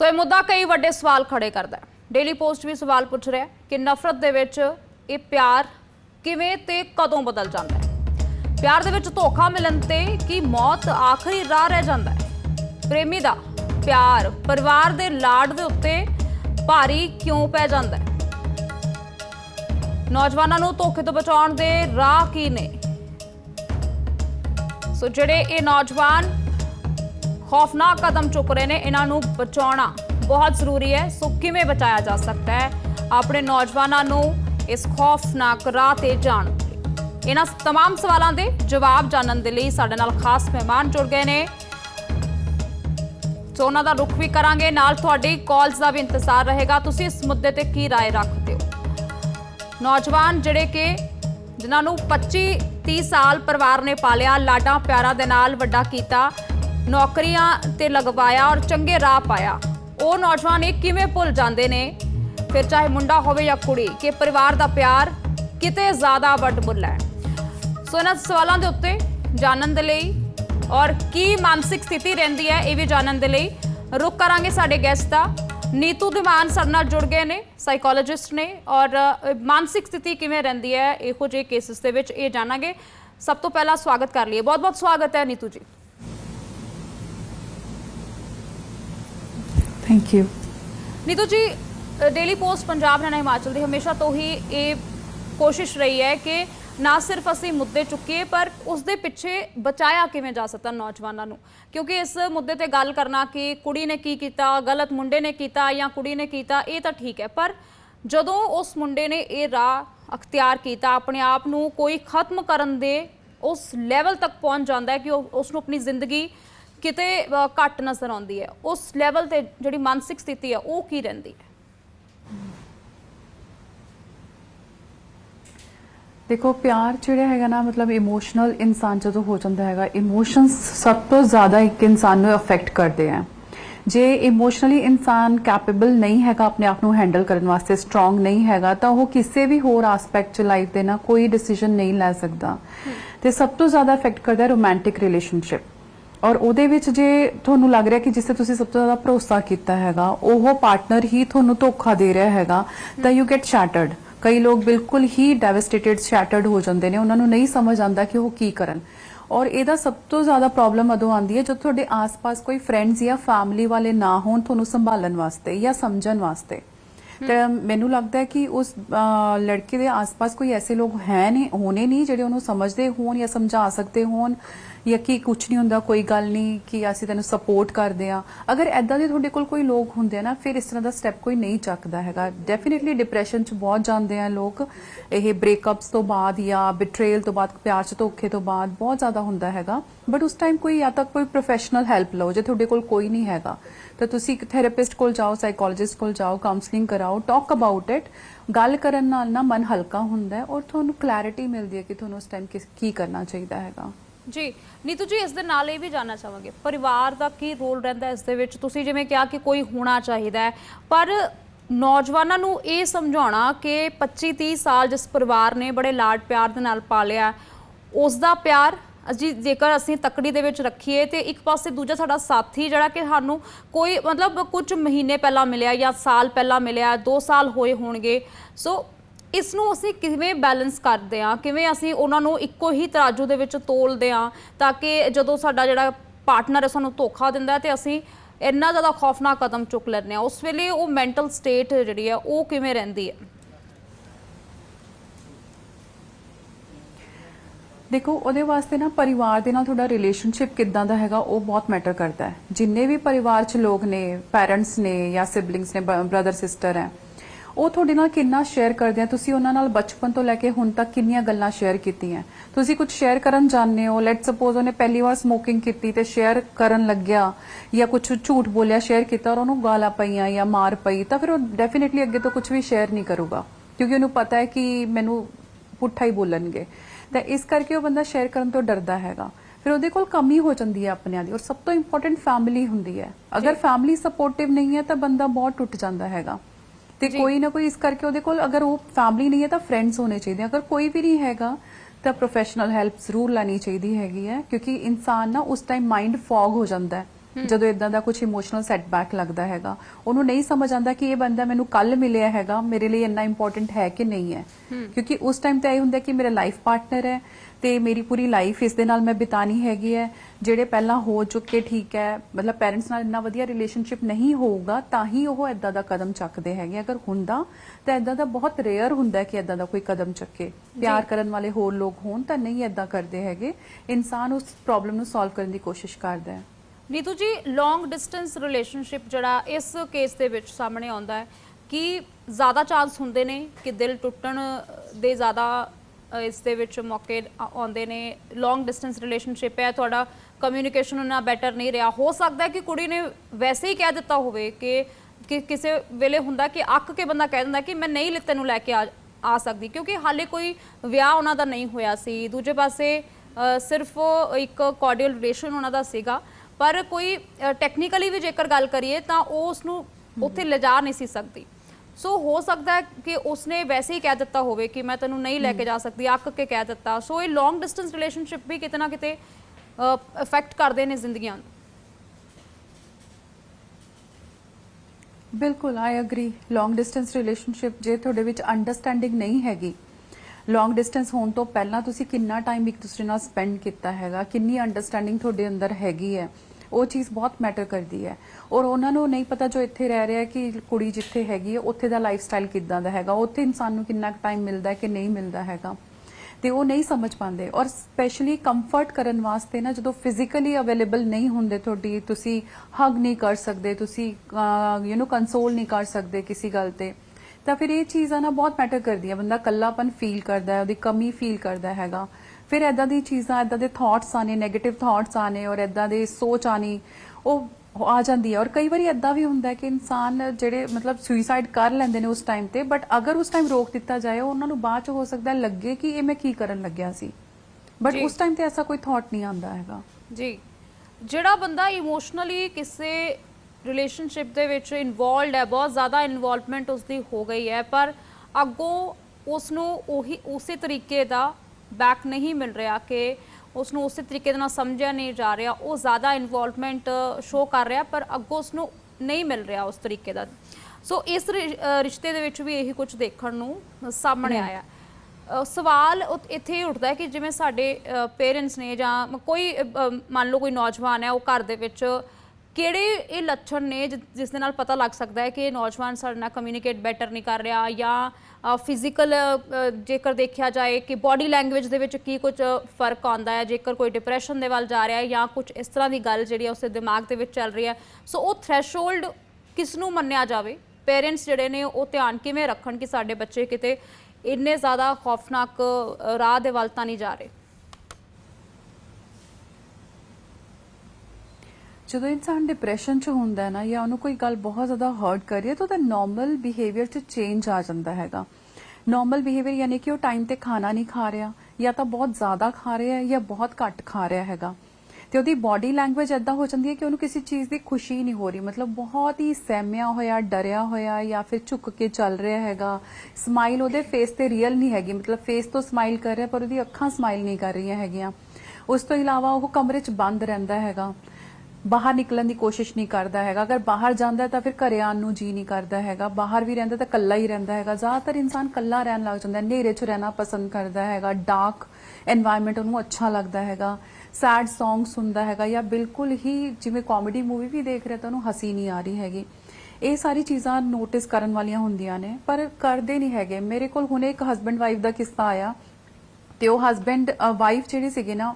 ਸੋ ਇਹ ਮੁੱਦਾ ਕਈ ਵੱਡੇ ਸਵਾਲ ਖੜੇ ਕਰਦਾ ਹੈ। ਡੇਲੀ ਪੋਸਟ ਵੀ ਸਵਾਲ ਪੁੱਛ ਰਿਹਾ ਕਿ ਨਫ਼ਰਤ ਦੇ ਵਿੱਚ ਇਹ ਪਿਆਰ ਕਿਵੇਂ ਤੇ ਕਦੋਂ ਬਦਲ ਜਾਂਦਾ ਹੈ? ਪਿਆਰ ਦੇ ਵਿੱਚ ਧੋਖਾ ਮਿਲਣ ਤੇ ਕੀ ਮੌਤ ਆਖਰੀ ਰਾਹ ਰਹਿ ਜਾਂਦਾ ਹੈ? ਪ੍ਰੇਮੀ ਦਾ ਪਿਆਰ ਪਰਿਵਾਰ ਦੇ ਲਾਡ ਦੇ ਉੱਤੇ ਭਾਰੀ ਕਿਉਂ ਪੈ ਜਾਂਦਾ ਹੈ? ਨੌਜਵਾਨਾਂ ਨੂੰ ਧੋਖੇ ਤੋਂ ਬਚਾਉਣ ਦੇ ਰਾਹ ਕੀ ਨੇ? ਸੋ ਜਿਹੜੇ ਇਹ ਨੌਜਵਾਨ ਖੌਫਨਾਕ ਕਦਮ ਚੁੱਕ ਰਹੇ ਨੇ ਇਹਨਾਂ ਨੂੰ ਬਚਾਉਣਾ ਬਹੁਤ ਜ਼ਰੂਰੀ ਹੈ ਸੋ ਕਿਵੇਂ ਬਚਾਇਆ ਜਾ ਸਕਦਾ ਹੈ ਆਪਣੇ ਨੌਜਵਾਨਾਂ ਨੂੰ ਇਸ ਖੌਫਨਾਕ ਰਾਹ ਤੇ ਜਾਣ ਲਈ। ਇਹਨਾਂ तमाम ਸਵਾਲਾਂ ਦੇ ਜਵਾਬ ਜਾਣਨ ਦੇ ਲਈ ਸਾਡੇ ਨਾਲ ਖਾਸ ਮਹਿਮਾਨ ਜੁੜ ਗਏ ਨੇ ਸੋ ਉਹਨਾਂ ਦਾ ਰੁਖ ਵੀ ਕਰਾਂਗੇ ਨਾਲ ਤੁਹਾਡੀ ਕਾਲਸ ਦਾ ਵੀ ਇੰਤਜ਼ਾਰ ਰਹੇਗਾ ਤੁਸੀਂ ਇਸ ਮੁੱਦੇ ਤੇ ਕੀ رائے ਰੱਖਦੇ ਹੋ ਨੌਜਵਾਨ ਜਿਹੜੇ ਕਿ ਜਿਨ੍ਹਾਂ ਨੂੰ 25 30 ਸਾਲ ਪਰਿਵਾਰ ਨੇ ਪਾਲਿਆ ਲਾਡਾਂ ਪਿਆਰਾਂ ਦੇ ਨਾਲ ਵੱਡਾ ਕੀਤਾ ਨੌਕਰੀਆਂ ਤੇ ਲਗਵਾਇਆ ਔਰ ਚੰਗੇ ਰਾਹ ਪਾਇਆ। ਉਹ ਨੌਜਵਾਨ ਇਹ ਕਿਵੇਂ ਭੁੱਲ ਜਾਂਦੇ ਨੇ? ਫਿਰ ਚਾਹੇ ਮੁੰਡਾ ਹੋਵੇ ਜਾਂ ਕੁੜੀ, ਕਿ ਪਰਿਵਾਰ ਦਾ ਪਿਆਰ ਕਿਤੇ ਜ਼ਿਆਦਾ ਵੱਡ ਮੁੱਲ ਹੈ। ਸੋ ਇਹਨਾਂ ਸਵਾਲਾਂ ਦੇ ਉੱਤੇ ਜਾਣਨ ਦੇ ਲਈ ਔਰ ਕੀ ਮਾਨਸਿਕ ਸਥਿਤੀ ਰਹਿੰਦੀ ਹੈ, ਇਹ ਵੀ ਜਾਣਨ ਦੇ ਲਈ ਰੁਕ ਕਰਾਂਗੇ ਸਾਡੇ ਗੈਸਟ ਦਾ। ਨੀਤੂ ਦਿਮਾਨ ਸਾਡੇ ਨਾਲ ਜੁੜ ਗਏ ਨੇ ਸਾਈਕੋਲੋਜਿਸਟ ਨੇ ਔਰ ਮਾਨਸਿਕ ਸਥਿਤੀ ਕਿਵੇਂ ਰਹਿੰਦੀ ਹੈ, ਇਹੋ ਜਿਹੇ ਕੇਸਿਸ ਦੇ ਵਿੱਚ ਇਹ ਜਾਣਾਂਗੇ। ਸਭ ਤੋਂ ਪਹਿਲਾਂ ਸਵਾਗਤ ਕਰ ਲਈਏ। ਬਹੁਤ ਬਹੁਤ ਸਵਾਗਤ ਹੈ ਨੀਤੂ ਜੀ। Thank you Neetu ji daily post Punjab Haryana Himachal ਦੀ ਹਮੇਸ਼ਾ ਤੋਂ ਹੀ ਇਹ ਕੋਸ਼ਿਸ਼ ਰਹੀ ਹੈ ਕਿ ਨਾ ਸਿਰਫ ਅਸੀਂ ਮੁੱਦੇ ਚੁੱਕੀਏ, ਪਰ ਉਸ ਦੇ ਪਿੱਛੇ ਬਚਾਇਆ ਕਿਵੇਂ ਜਾ ਸਕਦਾ ਨੌਜਵਾਨਾਂ ਨੂੰ? ਕਿਉਂਕਿ ਇਸ ਮੁੱਦੇ ਤੇ ਗੱਲ ਕਰਨਾ ਕਿ ਕੁੜੀ ਨੇ ਕੀ ਕੀਤਾ, ਗਲਤ ਮੁੰਡੇ ਨੇ ਕੀਤਾ ਜਾਂ ਕੁੜੀ ਨੇ ਕੀਤਾ, ਇਹ ਤਾਂ ਠੀਕ ਹੈ। ਪਰ ਜਦੋਂ ਉਸ ਮੁੰਡੇ ਨੇ ਇਹ ਰਾਹ ਅਖਤਿਆਰ ਕੀਤਾ, ਆਪਣੇ ਆਪ ਨੂੰ ਕੋਈ ਖਤਮ ਕਰਨ ਦੇ ਉਸ ਲੈਵਲ ਤੱਕ ਪਹੁੰਚ ਜਾਂਦਾ ਹੈ ਕਿ ਉਹ ਉਸ ਨੂੰ ਆਪਣੀ ਜ਼ਿੰਦਗੀ ਕਿਤੇ ਘੱਟ ਨਜ਼ਰ ਆਉਂਦੀ ਹੈ। ਉਸ ਲੈਵਲ ਤੇ ਜਿਹੜੀ ਮਾਨਸਿਕ ਸਥਿਤੀ ਹੈ, ਉਹ ਕੀ ਰਹਿੰਦੀ ਹੈ? ਦੇਖੋ, ਪਿਆਰ ਜਿਹੜਾ ਹੈਗਾ ਨਾ, ਮਤਲਬ ਇਮੋਸ਼ਨਲ ਇਨਸਾਨ ਜਦੋਂ ਹੋ ਜਾਂਦਾ ਹੈਗਾ ਇਮੋਸ਼ਨਸ ਸਭ ਤੋਂ ਜ਼ਿਆਦਾ ਇੱਕ ਇਨਸਾਨ ਨੂੰ ਅਫੈਕਟ ਕਰਦੇ ਆ। ਜੇ ਇਮੋਸ਼ਨਲੀ ਇਨਸਾਨ ਕੈਪੇਬਲ ਨਹੀਂ ਹੈਗਾ, ਆਪਣੇ ਆਪ ਨੂੰ ਹੈਂਡਲ ਕਰਨ ਵਾਸਤੇ ਸਟਰੋਂਗ ਨਹੀਂ ਹੈਗਾ, ਤਾਂ ਉਹ ਕਿਸੇ ਵੀ ਹੋਰ ਐਸਪੈਕਟ ਚ ਲਾਈਫ ਦੇ ਨਾ ਕੋਈ ਡਿਸੀਜਨ ਨਹੀਂ ਲੈ ਸਕਦਾ। ਤੇ ਸਭ ਤੋਂ ਜ਼ਿਆਦਾ ਅਫੈਕਟ ਕਰਦਾ ਹੈ ਰੋਮਾਂਟਿਕ ਰਿਲੇਸ਼ਨਸ਼ਿਪ ਔਰ ਉਹਦੇ ਵਿੱਚ ਜੇ ਤੁਹਾਨੂੰ ਲੱਗ ਰਿਹਾ ਕਿ ਜਿਸ ਤੇ ਤੁਸੀਂ ਸਭ ਤੋਂ ਜ਼ਿਆਦਾ ਭਰੋਸਾ ਕੀਤਾ ਹੈਗਾ, ਉਹ ਪਾਰਟਨਰ ਹੀ ਤੁਹਾਨੂੰ ਧੋਖਾ ਦੇ ਰਿਹਾ ਹੈਗਾ, ਤਾਂ ਯੂ ਗੈਟ ਸ਼ੈਟਰਡ ਕਈ ਲੋਕ ਬਿਲਕੁਲ ਹੀ ਡੈਵਸਟੇਟਡ ਸ਼ੈਟਰਡ ਹੋ ਜਾਂਦੇ ਨੇ। ਉਹਨਾਂ ਨੂੰ ਨਹੀਂ ਸਮਝ ਆਉਂਦਾ ਕਿ ਉਹ ਕੀ ਕਰਨ। ਔਰ ਇਹਦਾ ਸਭ ਤੋਂ ਜ਼ਿਆਦਾ ਪ੍ਰੋਬਲਮ ਉਦੋਂ ਆਉਂਦੀ ਹੈ ਜਦੋਂ ਤੁਹਾਡੇ ਆਸ-ਪਾਸ ਕੋਈ ਫਰੈਂਡਸ ਜਾਂ ਫੈਮਿਲੀ ਵਾਲੇ ਨਾ ਹੋਣ ਤੁਹਾਨੂੰ ਸੰਭਾਲਣ ਵਾਸਤੇ ਜਾਂ ਸਮਝਣ ਵਾਸਤੇ। ਤੇ ਮੈਨੂੰ ਲੱਗਦਾ ਹੈ ਕਿ ਉਸ ਲੜਕੇ ਦੇ ਆਸ-ਪਾਸ ਕੋਈ ਐਸੇ ਲੋਕ ਹੈ ਨਹੀਂ, ਹੋਣੇ ਨਹੀਂ ਜਿਹੜੇ ਉਹਨੂੰ ਸਮਝਦੇ ਹੋਣ ਜਾਂ ਸਮਝਾ ਸਕਦੇ ਹੋਣ। ਜਾਂ ਕਿ ਕੁਝ ਨਹੀਂ ਹੁੰਦਾ, ਕੋਈ ਗੱਲ ਨਹੀਂ ਕਿ ਅਸੀਂ ਤੈਨੂੰ ਸਪੋਰਟ ਕਰਦੇ ਆ ਅਗਰ ਐਦਾਂ ਦੇ ਤੁਹਾਡੇ ਕੋਲ ਕੋਈ ਲੋਕ ਹੁੰਦੇ ਆ ਨਾ, ਫਿਰ ਇਸ ਤਰ੍ਹਾਂ ਦਾ ਸਟੈਪ ਕੋਈ ਨਹੀਂ ਚੱਕਦਾ ਹੈਗਾ। ਡੈਫੀਨਿਟਲੀ ਡਿਪਰੈਸ਼ਨ ਚ ਬਹੁਤ ਜਾਂਦੇ ਆ ਲੋਕ। ਇਹ ਬ੍ਰੇਕਅਪਸ ਤੋਂ ਬਾਅਦ ਜਾਂ ਬਿਟਰੇਲ ਤੋਂ ਬਾਅਦ, ਪਿਆਰ ਚ ਧੋਖੇ ਤੋਂ ਬਾਅਦ ਬਹੁਤ ਜ਼ਿਆਦਾ ਹੁੰਦਾ ਹੈਗਾ। ਬਟ ਉਸ ਟਾਈਮ ਕੋਈ ਜਾਂ ਤਾਂ ਕੋਈ ਪ੍ਰੋਫੈਸ਼ਨਲ ਹੈਲਪ ਲਓ, ਜੇ ਤੁਹਾਡੇ ਕੋਲ ਕੋਈ ਨਹੀਂ ਹੈਗਾ। ਤਾਂ ਤੁਸੀਂ ਇੱਕ ਥੈਰੇਪਿਸਟ ਕੋਲ ਜਾਓ ਸਾਈਕੋਲੋਜਿਸਟ ਕੋਲ ਜਾਓ ਕਾਉਂਸਲਿੰਗ ਕਰਾਓ ਟਾਕ ਅਬਾਊਟ ਇਟ ਗੱਲ ਕਰਨ ਨਾਲ ਨਾ ਮਨ ਹਲਕਾ ਹੁੰਦਾ ਹੈ ਔਰ ਤੁਹਾਨੂੰ ਕਲੈਰਿਟੀ ਮਿਲਦੀ ਹੈ ਕਿ ਤੁਹਾਨੂੰ ਉਸ ਟਾਈਮ ਕੀ ਕਰਨਾ ਚਾਹੀਦਾ ਹੈਗਾ। ਜੀ, ਨੀਤੂ ਜੀ, ਇਸ ਦੇ ਨਾਲ ਇਹ ਵੀ ਜਾਨਣਾ ਚਾਹਾਂਗੇ, ਪਰਿਵਾਰ ਦਾ ਕੀ ਰੋਲ ਰਹਿੰਦਾ ਇਸ ਦੇ ਵਿੱਚ? ਤੁਸੀਂ ਜਿਵੇਂ ਕਿਹਾ ਕਿ ਕੋਈ ਹੋਣਾ ਚਾਹੀਦਾ ਹੈ, ਪਰ ਨੌਜਵਾਨਾਂ ਨੂੰ ਇਹ ਸਮਝਾਉਣਾ ਕਿ 25 30 ਸਾਲ ਜਿਸ ਪਰਿਵਾਰ ਨੇ ਬੜੇ ਲਾਡ ਪਿਆਰ ਦੇ ਨਾਲ ਪਾਲਿਆ, ਉਸ ਦਾ ਪਿਆਰ ਅਸੀਂ ਜੇਕਰ ਅਸੀਂ ਤਕੜੀ ਦੇ ਵਿੱਚ ਰੱਖੀਏ ਤੇ ਇੱਕ ਪਾਸੇ ਦੂਜਾ ਸਾਡਾ ਸਾਥੀ ਜਿਹੜਾ ਕਿ ਸਾਨੂੰ ਕੋਈ ਮਤਲਬ ਕੁਝ ਮਹੀਨੇ ਪਹਿਲਾਂ ਮਿਲਿਆ ਜਾਂ ਸਾਲ ਪਹਿਲਾਂ ਮਿਲਿਆ 2 ਸਾਲ ਹੋਏ ਹੋਣਗੇ, ਸੋ ਇਸ ਨੂੰ ਅਸੀਂ ਕਿਵੇਂ ਬੈਲੈਂਸ ਕਰਦੇ ਆ ਕਿਵੇਂ ਅਸੀਂ ਉਹਨਾਂ ਨੂੰ ਇੱਕੋ ਹੀ ਤਰਾਜੂ ਦੇ ਵਿੱਚ ਤੋਲਦੇ ਆ ਤਾਂ ਕਿ ਜਦੋਂ ਸਾਡਾ ਜਿਹੜਾ ਪਾਰਟਨਰ ਹੈ ਸਾਨੂੰ ਧੋਖਾ ਦਿੰਦਾ ਹੈ ਤੇ ਅਸੀਂ ਇੰਨਾ ਜ਼ਿਆਦਾ ਖੌਫਨਾਕ ਕਦਮ ਚੁੱਕ ਲੈਂਦੇ ਆ ਉਸ ਵੇਲੇ ਉਹ ਮੈਂਟਲ ਸਟੇਟ ਜਿਹੜੀ ਹੈ, ਉਹ ਕਿਵੇਂ ਰਹਿੰਦੀ ਹੈ? ਦੇਖੋ, ਉਹਦੇ ਵਾਸਤੇ ਨਾ ਪਰਿਵਾਰ ਦੇ ਨਾਲ ਤੁਹਾਡਾ ਰਿਲੇਸ਼ਨਸ਼ਿਪ ਕਿੱਦਾਂ ਦਾ ਹੈਗਾ, ਉਹ ਬਹੁਤ ਮੈਟਰ ਕਰਦਾ ਹੈ। ਜਿੰਨੇ ਵੀ ਪਰਿਵਾਰ 'ਚ ਲੋਕ ਨੇ ਪੈਰੈਂਟਸ ਨੇ ਜਾਂ ਸਿਬਲਿੰਗਸ ਨੇ ਬ੍ਰਦਰ ਸਿਸਟਰ ਹੈ ਉਹ ਤੁਹਾਡੇ ਨਾਲ ਕਿੰਨਾ ਸ਼ੇਅਰ ਕਰਦੇ ਆ? ਤੁਸੀਂ ਉਹਨਾਂ ਨਾਲ ਬਚਪਨ ਤੋਂ ਲੈ ਕੇ ਹੁਣ ਤੱਕ ਕਿੰਨੀਆਂ ਗੱਲਾਂ ਸ਼ੇਅਰ ਕੀਤੀਆਂ ਤੁਸੀਂ ਕੁਝ ਸ਼ੇਅਰ ਕਰਨ ਜਾਣਦੇ ਹੋ? ਲੈਟ ਸਪੋਜ਼ ਉਹਨੇ ਪਹਿਲੀ ਵਾਰ ਸਮੋਕਿੰਗ ਕੀਤੀ ਤੇ ਸ਼ੇਅਰ ਕਰਨ ਲੱਗਿਆ ਜਾਂ ਕੁਝ ਝੂਠ ਬੋਲਿਆ ਸ਼ੇਅਰ ਕੀਤਾ ਔਰ ਉਹਨੂੰ ਗਾਲਾਂ ਪਈਆਂ ਜਾਂ ਮਾਰ ਪਈ ਤਾਂ ਫਿਰ ਉਹ ਡੈਫੀਨਿਟਲੀ ਅੱਗੇ ਤੋਂ ਕੁਝ ਵੀ ਸ਼ੇਅਰ ਨਹੀਂ ਕਰੂਗਾ। ਕਿਉਂਕਿ ਉਹਨੂੰ ਪਤਾ ਹੈ ਕਿ ਮੈਨੂੰ ਪੁੱਠਾ ਹੀ ਬੋਲਣਗੇ। ਤਾਂ ਇਸ ਕਰਕੇ ਉਹ ਬੰਦਾ ਸ਼ੇਅਰ ਕਰਨ ਤੋਂ ਡਰਦਾ ਹੈਗਾ। ਫਿਰ ਉਹਦੇ ਕੋਲ ਕਮੀ ਹੋ ਜਾਂਦੀ ਹੈ ਆਪਣਿਆਂ ਦੀ ਔਰ ਸਭ ਤੋਂ ਇੰਪੋਰਟੈਂਟ ਫੈਮਿਲੀ ਹੁੰਦੀ ਹੈ। ਅਗਰ ਫੈਮਿਲੀ ਸਪੋਰਟਿਵ ਨਹੀਂ ਹੈ ਤਾਂ ਬੰਦਾ ਬਹੁਤ ਟੁੱਟ ਜਾਂਦਾ ਹੈਗਾ। ਤੇ ਕੋਈ ਨਾ ਕੋਈ ਇਸ ਕਰਕੇ ਉਹਦੇ ਕੋਲ ਅਗਰ ਉਹ ਫੈਮਿਲੀ ਨਹੀਂ ਹੈ ਤਾਂ ਫਰੈਂਡਸ ਹੋਣੇ ਚਾਹੀਦੇ। ਅਗਰ ਕੋਈ ਵੀ ਨਹੀਂ ਹੈਗਾ ਤਾਂ ਪ੍ਰੋਫੈਸ਼ਨਲ ਹੈਲਪ ਜ਼ਰੂਰ ਲੈਣੀ ਚਾਹੀਦੀ ਹੈਗੀ ਹੈ ਕਿਉਂਕਿ ਇਨਸਾਨ ਨਾ ਉਸ ਟਾਈਮ ਮਾਈਂਡ ਫੌਗ ਹੋ ਜਾਂਦਾ ਹੈ। ਜਦੋਂ ਇਦਾਂ ਦਾ ਕੁਝ ਇਮੋਸ਼ਨਲ ਸੈਟਬੈਕ ਲੱਗਦਾ ਹੈਗਾ ਉਹਨੂੰ ਨਹੀਂ ਸਮਝ ਆਉਂਦਾ ਕਿ ਇਹ ਬੰਦਾ ਮੈਨੂੰ ਕੱਲ ਮਿਲਿਆ ਹੈਗਾ ਮੇਰੇ ਲਈ ਇੰਨਾ ਇੰਪੋਰਟੈਂਟ ਹੈ ਕਿ ਨਹੀਂ ਹੈ। ਕਿਉਂਕਿ ਉਸ ਟਾਈਮ ਤੇ ਇਹ ਹੁੰਦਾ ਕਿ ਮੇਰਾ ਲਾਈਫ ਪਾਰਟਨਰ ਹੈ ਤੇ ਮੇਰੀ ਪੂਰੀ ਲਾਈਫ ਇਸ ਦੇ ਨਾਲ ਮੈਂ ਬਿਤਾਨੀ ਹੈਗੀ ਹੈ। ਜਿਹੜੇ ਪਹਿਲਾਂ ਹੋ ਚੁੱਕੇ ਠੀਕ ਹੈ ਮਤਲਬ ਪੈਰੈਂਟਸ ਨਾਲ ਇੰਨਾ ਵਧੀਆ ਰਿਲੇਸ਼ਨਸ਼ਿਪ ਨਹੀਂ ਹੋਊਗਾ ਤਾਂ ਹੀ ਉਹ ਇਦਾਂ ਦਾ ਕਦਮ ਚੱਕਦੇ ਹੈਗੇ ਅਗਰ ਹੁੰਦਾ ਤਾਂ ਇਦਾਂ ਦਾ ਬਹੁਤ ਰੇਅਰ ਹੁੰਦਾ ਕਿ ਇਦਾਂ ਦਾ ਕੋਈ ਕਦਮ ਚੱਕੇ। ਪਿਆਰ ਕਰਨ ਵਾਲੇ ਹੋਰ ਲੋਕ ਹੋਣ ਤਾਂ ਨਹੀਂ ਇਦਾਂ ਕਰਦੇ ਹੈਗੇ। ਇਨਸਾਨ ਉਸ ਪ੍ਰੋਬਲਮ ਨੂੰ ਸੋਲਵ ਕਰਨ ਦੀ ਕੋਸ਼ਿਸ਼ ਕਰਦਾ ਹੈ। ਨੀਤੂ ਜੀ ਲੌਂਗ ਡਿਸਟੈਂਸ ਰਿਲੇਸ਼ਨਸ਼ਿਪ ਜਿਹੜਾ ਇਸ ਕੇਸ ਦੇ ਵਿੱਚ ਸਾਹਮਣੇ ਆਉਂਦਾ ਹੈ ਕਿ ਜ਼ਿਆਦਾ ਚਾਂਸ ਹੁੰਦੇ ਨੇ ਕਿ ਦਿਲ ਟੁੱਟਣ ਦੇ ਜ਼ਿਆਦਾ ਇਸ ਦੇ ਵਿੱਚ ਮੌਕੇ ਆਉਂਦੇ ਨੇ ਲੌਂਗ ਡਿਸਟੈਂਸ ਰਿਲੇਸ਼ਨਸ਼ਿਪ ਹੈ ਤੁਹਾਡਾ ਕਮਿਊਨੀਕੇਸ਼ਨ ਉਹਨਾਂ ਬੈਟਰ ਨਹੀਂ ਰਿਹਾ। ਹੋ ਸਕਦਾ ਹੈ ਕਿ ਕੁੜੀ ਨੇ ਵੈਸੇ ਹੀ ਕਹਿ ਦਿੱਤਾ ਹੋਵੇ ਕਿ ਕਿਸੇ ਵੇਲੇ ਹੁੰਦਾ ਕਿ ਅੱਕ ਕੇ ਬੰਦਾ ਕਹਿ ਦਿੰਦਾ ਕਿ ਮੈਂ ਨਹੀਂ ਲੈ ਤੈਨੂੰ ਲੈ ਕੇ ਆ ਆ ਸਕਦੀ ਕਿਉਂਕਿ ਹਾਲੇ ਕੋਈ ਵਿਆਹ ਉਹਨਾਂ ਦਾ ਨਹੀਂ ਹੋਇਆ ਸੀ। ਦੂਜੇ ਪਾਸੇ ਸਿਰਫ ਇੱਕ ਕਾਰਡੀਅਲ ਰਿਲੇਸ਼ਨ ਉਹਨਾਂ ਦਾ ਸੀਗਾ। ਪਰ ਕੋਈ ਟੈਕਨੀਕਲੀ ਵੀ ਜੇਕਰ ਗੱਲ ਕਰੀਏ ਤਾਂ ਉਹ ਉਸ ਨੂੰ ਉੱਥੇ ਲਿਜਾ ਨਹੀਂ ਸੀ ਸਕਦੀ। ਸੋ ਹੋ ਸਕਦਾ ਹੈ ਕਿ ਉਸਨੇ ਵੈਸੇ ਹੀ ਕਹਿ ਦਿੱਤਾ ਹੋਵੇ ਕਿ ਮੈਂ ਤੈਨੂੰ ਨਹੀਂ ਲੈ ਕੇ ਜਾ ਸਕਦੀ ਅੱਕ ਕੇ ਕਹਿ ਦਿੱਤਾ। ਸੋ ਇਹ ਲੌਂਗ ਡਿਸਟੈਂਸ ਰਿਲੇਸ਼ਨਸ਼ਿਪ ਵੀ ਕਿਤੇ ਨਾ ਕਿਤੇ ਇਫੈਕਟ ਕਰਦੇ ਨੇ ਜ਼ਿੰਦਗੀਆਂ ਨੂੰ। ਬਿਲਕੁਲ I agree long distance relationship ਜੇ ਤੁਹਾਡੇ ਵਿੱਚ ਅੰਡਰਸਟੈਂਡਿੰਗ ਨਹੀਂ ਹੈਗੀ ਲੌਂਗ ਡਿਸਟੈਂਸ ਹੋਣ ਤੋਂ ਪਹਿਲਾਂ ਤੁਸੀਂ ਕਿੰਨਾ ਟਾਈਮ ਇੱਕ ਦੂਸਰੇ ਨਾਲ ਸਪੈਂਡ ਕੀਤਾ ਹੈਗਾ ਕਿੰਨੀ ਅੰਡਰਸਟੈਂਡਿੰਗ ਤੁਹਾਡੇ ਅੰਦਰ ਹੈਗੀ ਹੈ। ਉਹ ਚੀਜ਼ ਬਹੁਤ ਮੈਟਰ ਕਰਦੀ ਹੈ। ਔਰ ਉਹਨਾਂ ਨੂੰ ਨਹੀਂ ਪਤਾ ਜੋ ਇੱਥੇ ਰਹਿ ਰਿਹਾ ਕਿ ਕੁੜੀ ਜਿੱਥੇ ਹੈਗੀ ਹੈ, ਉੱਥੇ ਦਾ ਲਾਈਫ ਸਟਾਈਲ ਕਿੱਦਾਂ ਦਾ ਹੈਗਾ, ਉੱਥੇ ਇਨਸਾਨ ਨੂੰ ਕਿੰਨਾ ਟਾਈਮ ਮਿਲਦਾ ਹੈ ਕਿ ਨਹੀਂ ਮਿਲਦਾ ਹੈਗਾ। ਤੇ ਉਹ ਨਹੀਂ ਸਮਝ ਪਾਉਂਦੇ। ਔਰ ਸਪੈਸ਼ਲੀ ਕੰਫਰਟ ਕਰਨ ਵਾਸਤੇ ਨਾ ਜਦੋਂ ਫਿਜ਼ੀਕਲੀ ਅਵੇਲੇਬਲ ਨਹੀਂ ਹੁੰਦੇ ਤੁਹਾਡੀ, ਤੁਸੀਂ ਹੱਗ ਨਹੀਂ ਕਰ ਸਕਦੇ, ਤੁਸੀਂ ਯੂ نو ਕੰਸੋਲ ਨਹੀਂ ਕਰ ਸਕਦੇ ਕਿਸੇ ਗੱਲ ਤੇ, ਤਾਂ ਫਿਰ ਇਹ ਚੀਜ਼ਾਂ ਨਾ ਬਹੁਤ ਮੈਟਰ ਕਰਦੀਆਂ। ਬੰਦਾ ਕੱਲਾਪਨ ਫੀਲ ਕਰਦਾ ਹੈ, ਉਹਦੀ ਕਮੀ ਫੀਲ ਕਰਦਾ ਹੈਗਾ। ਫਿਰ ਐਦਾਂ ਦੀ ਚੀਜ਼ਾਂ ਐਦਾਂ ਦੇ ਥਾਟਸ ਆਨੇ 네ਗੇਟਿਵ ਥਾਟਸ ਆਨੇ ਔਰ ਐਦਾਂ ਦੇ ਸੋਚ ਆਨੀ ਉਹ ਆ ਜਾਂਦੀ ਹੈ। ਔਰ ਕਈ ਵਾਰੀ ਐਦਾਂ ਵੀ ਹੁੰਦਾ ਹੈ ਕਿ ਇਨਸਾਨ ਜਿਹੜੇ ਮਤਲਬ ਸੁਸਾਈਡ ਕਰ ਲੈਂਦੇ ਨੇ ਉਸ ਟਾਈਮ ਤੇ ਬਟ ਅਗਰ ਉਸ ਟਾਈਮ ਰੋਕ ਦਿੱਤਾ ਜਾਏ ਉਹਨਾਂ ਨੂੰ ਬਾਅਦ ਚ ਹੋ ਸਕਦਾ ਲੱਗੇ ਕਿ ਇਹ ਮੈਂ ਕੀ ਕਰਨ ਲੱਗਿਆ ਸੀ। ਬਟ। ਉਸ ਟਾਈਮ ਤੇ ਐਸਾ ਕੋਈ ਥਾਟ ਨਹੀਂ ਆਉਂਦਾ ਹੈਗਾ। ਜੀ। ਜਿਹੜਾ ਬੰਦਾ ਇਮੋਸ਼ਨਲੀ ਕਿਸੇ ਰਿਲੇਸ਼ਨਸ਼ਿਪ ਦੇ ਵਿੱਚ ਇਨਵੋਲਡ ਹੈ ਬਹੁਤ ਜ਼ਿਆਦਾ ਇਨਵੋਲਵਮੈਂਟ ਉਸਦੀ ਹੋ ਗਈ ਹੈ ਪਰ ਅੱਗੋਂ ਉਸ ਨੂੰ ਉਹੀ ਉਸੇ ਤਰੀਕੇ ਦਾ ਬੈਕ ਨਹੀਂ ਮਿਲ ਰਿਹਾ ਕਿ ਉਸ ਨੂੰ ਉਸੇ ਤਰੀਕੇ ਦੇ ਨਾਲ ਸਮਝਿਆ ਨਹੀਂ ਜਾ ਰਿਹਾ। ਉਹ ਜ਼ਿਆਦਾ ਇਨਵੋਲਵਮੈਂਟ ਸ਼ੋ ਕਰ ਰਿਹਾ ਪਰ ਅੱਗੋਂ ਉਸ ਨੂੰ ਨਹੀਂ ਮਿਲ ਰਿਹਾ ਉਸ ਤਰੀਕੇ ਦਾ। ਸੋ ਇਸ ਰਿਸ਼ਤੇ ਦੇ ਵਿੱਚ ਵੀ ਇਹੀ ਕੁਝ ਦੇਖਣ ਨੂੰ ਸਾਹਮਣੇ ਆਇਆ। ਸਵਾਲ ਇੱਥੇ ਉੱਠਦਾ ਹੈ ਕਿ ਜਿਵੇਂ ਸਾਡੇ ਪੇਰੈਂਟਸ ਨੇ ਜਾਂ ਕੋਈ ਮੰਨ ਲਓ ਕੋਈ ਨੌਜਵਾਨ ਹੈ ਉਹ ਘਰ ਦੇ ਵਿੱਚ ਕਿਹੜੇ ਇਹ ਲੱਛਣ ਨੇ ਜਿ- ਜਿਸ ਦੇ ਨਾਲ ਪਤਾ ਲੱਗ ਸਕਦਾ ਹੈ ਕਿ ਇਹ ਨੌਜਵਾਨ ਸਾਡੇ ਨਾਲ ਕਮਿਊਨੀਕੇਟ ਬੈਟਰ ਨਹੀਂ ਕਰ ਰਿਹਾ ਜਾਂ ਫਿਜ਼ੀਕਲ ਜੇਕਰ ਦੇਖਿਆ ਜਾਏ ਕਿ ਬਾਡੀ ਲੈਂਗੁਏਜ ਦੇ ਵਿੱਚ ਕੀ ਕੁਝ ਫ਼ਰਕ ਆਉਂਦਾ ਹੈ ਜੇਕਰ ਕੋਈ ਡਿਪਰੈਸ਼ਨ ਦੇ ਵੱਲ ਜਾ ਰਿਹਾ ਹੈ ਜਾਂ ਕੁਝ ਇਸ ਤਰ੍ਹਾਂ ਦੀ ਗੱਲ ਜਿਹੜੀ ਹੈ ਉਸਦੇ ਦਿਮਾਗ ਦੇ ਵਿੱਚ ਚੱਲ ਰਹੀ ਹੈ। ਸੋ ਉਹ ਥ੍ਰੈਸ਼ੋਲਡ ਕਿਸ ਨੂੰ ਮੰਨਿਆ ਜਾਵੇ? ਪੇਰੈਂਟਸ ਜਿਹੜੇ ਨੇ ਉਹ ਧਿਆਨ ਕਿਵੇਂ ਰੱਖਣ ਕਿ ਸਾਡੇ ਬੱਚੇ ਕਿਤੇ ਇੰਨੇ ਜ਼ਿਆਦਾ ਖੌਫਨਾਕ ਅ, ਰਾਹ ਦੇ ਵੱਲ ਤਾਂ ਨਹੀਂ ਜਾ ਰਹੇ? ਜਦੋਂ ਇਨਸਾਨ ਡਿਪਰੈਸ਼ਨ 'ਚ ਹੁੰਦਾ ਹੈ ਨਾ ਜਾਂ ਉਹਨੂੰ ਕੋਈ ਗੱਲ ਬਹੁਤ ਜ਼ਿਆਦਾ ਹਰਟ ਕਰ ਰਹੀ ਹੈ, ਤਾਂ ਉਹਦਾ ਨਾਰਮਲ ਬਿਹੇਵੀਅਰ 'ਚ ਚੇਂਜ ਆ ਜਾਂਦਾ ਹੈਗਾ। ਨਾਰਮਲ ਬਿਹੇਵੀਅਰ ਯਾਨੀ ਕਿ ਉਹ ਟਾਈਮ ਤੇ ਖਾਣਾ ਨਹੀਂ ਖਾ ਰਿਹਾ, ਜਾਂ ਤਾਂ ਬਹੁਤ ਜ਼ਿਆਦਾ ਖਾ ਰਿਹਾ ਹੈ ਜਾਂ ਬਹੁਤ ਘੱਟ ਖਾ ਰਿਹਾ ਹੈਗਾ। ਤੇ ਉਹਦੀ ਬਾਡੀ ਲੈਂਗੁਏਜ ਐਦਾਂ ਹੋ ਜਾਂਦੀ ਹੈ ਕਿ ਉਹਨੂੰ ਕਿਸੇ ਚੀਜ਼ ਦੀ ਖੁਸ਼ੀ ਨਹੀਂ ਹੋ ਰਹੀ, ਮਤਲਬ ਬਹੁਤ ਹੀ ਸਹਿਮਿਆ ਹੋਇਆ, ਡਰਿਆ ਹੋਇਆ ਜਾਂ ਫਿਰ ਝੁੱਕ ਕੇ ਚੱਲ ਰਿਹਾ ਹੈਗਾ। ਸਮਾਈਲ ਉਹਦੇ ਫੇਸ ਤੇ ਰੀਅਲ ਨਹੀਂ ਹੈਗੀ, ਮਤਲਬ ਫੇਸ ਤੋਂ ਸਮਾਈਲ ਕਰ ਰਿਹਾ, ਪਰ ਉਹਦੀ ਅੱਖਾਂ ਸਮਾਈਲ ਨਹੀਂ ਕਰ ਰਹੀਆਂ ਹੈਗੀਆਂ। ਉਸ ਤੋਂ ਇਲਾਵਾ ਉਹ ਕਮਰੇ 'ਚ ਬੰਦ ਰਹਿੰਦਾ ਹੈਗਾ। ਬਾਹਰ ਨਿਕਲਣ ਦੀ ਕੋਸ਼ਿਸ਼ ਨਹੀਂ ਕਰਦਾ ਹੈਗਾ। ਅਗਰ ਬਾਹਰ ਜਾਂਦਾ ਤਾਂ ਫਿਰ ਘਰੇ ਆਉਣ ਨੂੰ ਜੀ ਨਹੀਂ ਕਰਦਾ ਹੈਗਾ। ਬਾਹਰ ਵੀ ਰਹਿੰਦਾ ਤਾਂ ਇਕੱਲਾ ਹੀ ਰਹਿੰਦਾ ਹੈਗਾ। ਜ਼ਿਆਦਾਤਰ ਇਨਸਾਨ ਇਕੱਲਾ ਰਹਿਣ ਲੱਗ ਜਾਂਦਾ ਹਨੇਰੇ 'ਚ ਰਹਿਣਾ ਪਸੰਦ ਕਰਦਾ ਹੈਗਾ। ਡਾਰਕ এনवायरमेंट ਉਹਨੂੰ ਅੱਛਾ ਲੱਗਦਾ ਹੈਗਾ। ਸੈਡ ਸੌਂਗ ਸੁਣਦਾ ਹੈਗਾ ਜਾਂ ਬਿਲਕੁਲ ਹੀ ਜਿਵੇਂ ਕਾਮੇਡੀ ਮੂਵੀ ਵੀ ਦੇਖ ਰਿਹਾ ਤਾਂ ਉਹਨੂੰ ਹਸੀ ਨਹੀਂ ਆ ਰਹੀ ਹੈਗੀ। ਇਹ ਸਾਰੀ ਚੀਜ਼ਾਂ ਨੋਟਿਸ ਕਰਨ ਵਾਲੀਆਂ ਹੁੰਦੀਆਂ ਨੇ, ਪਰ ਕਰਦੇ ਨਹੀਂ ਹੈਗੇ। ਮੇਰੇ ਕੋਲ ਹੁਣੇ ਇੱਕ ਹਸਬੰਡ ਵਾਈਫ ਦਾ ਕਿੱਸਾ ਆਇਆ ਤੇ ਉਹ ਹਸਬੰਡ ਵਾਈਫ ਜਿਹੜੀ ਸੀਗੇ ਨਾ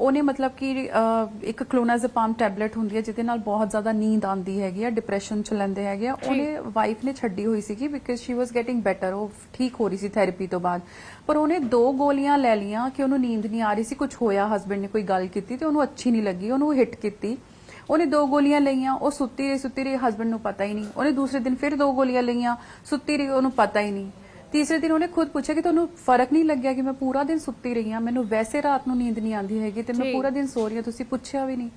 ਉਹਨੇ ਮਤਲਬ ਕਿ ਇੱਕ ਕਲੋਨਾਜ਼ੇਪਾਮ ਟੈਬਲੇਟ ਹੁੰਦੀ ਹੈ ਜਿਹਦੇ ਨਾਲ ਬਹੁਤ ਜ਼ਿਆਦਾ ਨੀਂਦ ਆਉਂਦੀ ਹੈਗੀ ਆ ਡਿਪਰੈਸ਼ਨ ਚ ਲੈਂਦੇ ਹੈਗੇ ਆ। ਉਹਨੇ ਵਾਈਫ ਨੇ ਛੱਡੀ ਹੋਈ ਸੀਗੀ because she was getting better ਉਹ ਠੀਕ ਹੋ ਰਹੀ ਸੀ ਥੈਰੇਪੀ ਤੋਂ ਬਾਅਦ। ਪਰ ਉਹਨੇ ਦੋ ਗੋਲੀਆਂ ਲੈ ਲੀਆਂ ਕਿ ਉਹਨੂੰ ਨੀਂਦ ਨਹੀਂ ਆ ਰਹੀ ਸੀ ਕੁਝ ਹੋਇਆ ਹਸਬੰਡ ਨੇ ਕੋਈ ਗੱਲ ਕੀਤੀ ਤੇ ਉਹਨੂੰ ਅੱਛੀ ਨਹੀਂ ਲੱਗੀ ਉਹਨੂੰ ਹਿੱਟ ਕੀਤੀ। ਉਹਨੇ ਦੋ ਗੋਲੀਆਂ ਲਈਆਂ ਉਹ ਸੁੱਤੀ ਰਹੀ ਸੁੱਤੀ ਰਹੀ ਹਸਬੰਡ ਨੂੰ ਪਤਾ ਹੀ ਨਹੀਂ। ਉਹਨੇ ਦੂਸਰੇ ਦਿਨ ਫਿਰ ਦੋ ਗੋਲੀਆਂ ਲਈਆਂ ਸੁੱਤੀ ਰਹੀ ਉਹਨੂੰ ਪਤਾ ਹੀ ਨਹੀਂ। ਤੀਸਰੇ ਦਿਨ ਉਹਨੇ ਖੁਦ ਪੁੱਛਿਆ ਕਿ ਤੁਹਾਨੂੰ ਫ਼ਰਕ ਨਹੀਂ ਲੱਗਿਆ ਕਿ ਮੈਂ ਪੂਰਾ ਦਿਨ ਸੁੱਤੀ ਰਹੀ ਹਾਂ? ਮੈਨੂੰ ਵੈਸੇ ਰਾਤ ਨੂੰ ਨੀਂਦ ਨਹੀਂ ਆਉਂਦੀ ਹੈਗੀ ਤੇ ਮੈਂ ਜੀ। ਪੂਰਾ ਦਿਨ ਸੋ ਰਹੀ ਹਾਂ ਤੁਸੀਂ ਪੁੱਛਿਆ ਵੀ ਨਹੀਂ।